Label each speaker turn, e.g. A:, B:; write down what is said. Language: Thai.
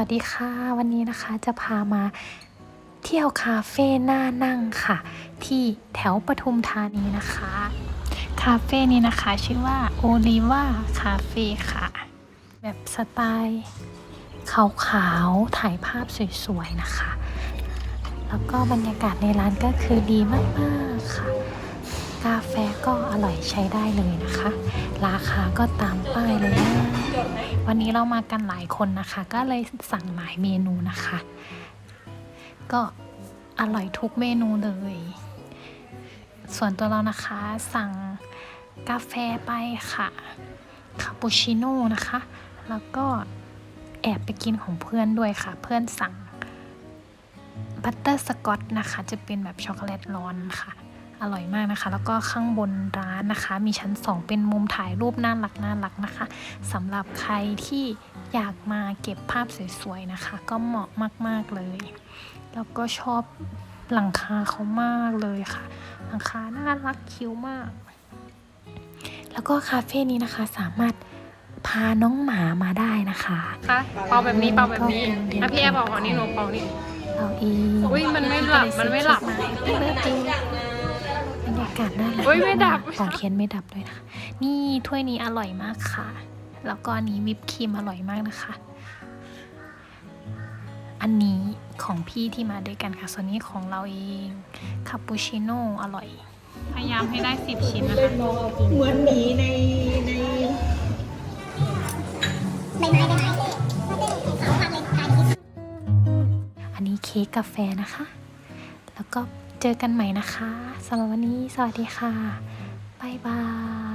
A: วัสดีค่ะ วันนี้นะคะจะพามาเที่ยวคาเฟ่หน้านั่งค่ะ ที่แถวปทุมธานีนะคะ คาเฟ่นี้นะคะชื่อว่าโอลิว่าคาเฟ่ค่ะ แบบสไตล์ขาวๆถ่ายภาพสวยๆนะคะ แล้วก็บรรยากาศในร้านก็คือดีมากๆค่ะ กาแฟก็อร่อยใช้ได้เลยนะคะ ราคาก็ตามป้ายเลยนะ วันนี้เรามากันหลายคนนะคะ ก็เลยสั่งหลายเมนูนะคะ ก็อร่อยทุกเมนูเลย ส่วนตัวเรานะคะสั่งกาแฟไปค่ะคาปูชิโน่นะคะ แล้วก็แอบไปกินของเพื่อนด้วยค่ะ เพื่อนสั่งบัตเตอร์สกอตนะคะ จะเป็นแบบช็อกโกแลตร้อนค่ะ อร่อยมากนะคะ แล้วก็ข้างบนร้านนะคะ มีชั้น 2 เป็นมุมถ่ายรูปน่ารักน่ารักนะคะสำหรับใครที่อยากมาเก็บภาพสวยๆนะคะ ก็เหมาะมากๆเลย แล้วก็ชอบหลังคาเขามากเลยค่ะ หลังคาน่ารักคิ้วมาก แล้วก็คาเฟ่นี้นะคะสามารถพาน้องหมามาได้นะคะ
B: คะเป่าแบบนี้เป่าแบบนี้อะพี่แอร์บอกของนี่หนูเป่านี่
A: เราเอง
B: อุ๊ยมันไม่หลับมันไม่หลับ
A: มาให้พี่เบิร์ด เดย์บรรยากาศน่ารัก
B: อุ๊ยไม่ดับ
A: ต่อเทียนไม่ดับด้วยนะคะนี่ถ้วยนี้อร่อยมากค่ะ แล้วก็อันนี้วิปครีมอร่อยมากนะคะ อันนี้ของพี่ที่มาด้วยกันค่ะส่วนนี้ของเราเองคาปูชิโน่อร่อย
B: พยายามให้ได้สิบชิ้นนะคะ
C: เหมือนหมีในใน
A: อันนี้เค้กกาแฟนะคะ แล้วก็ เจอกันใหม่นะคะสำหรับวันนี้สวัสดีค่ะ บ๊ายบาย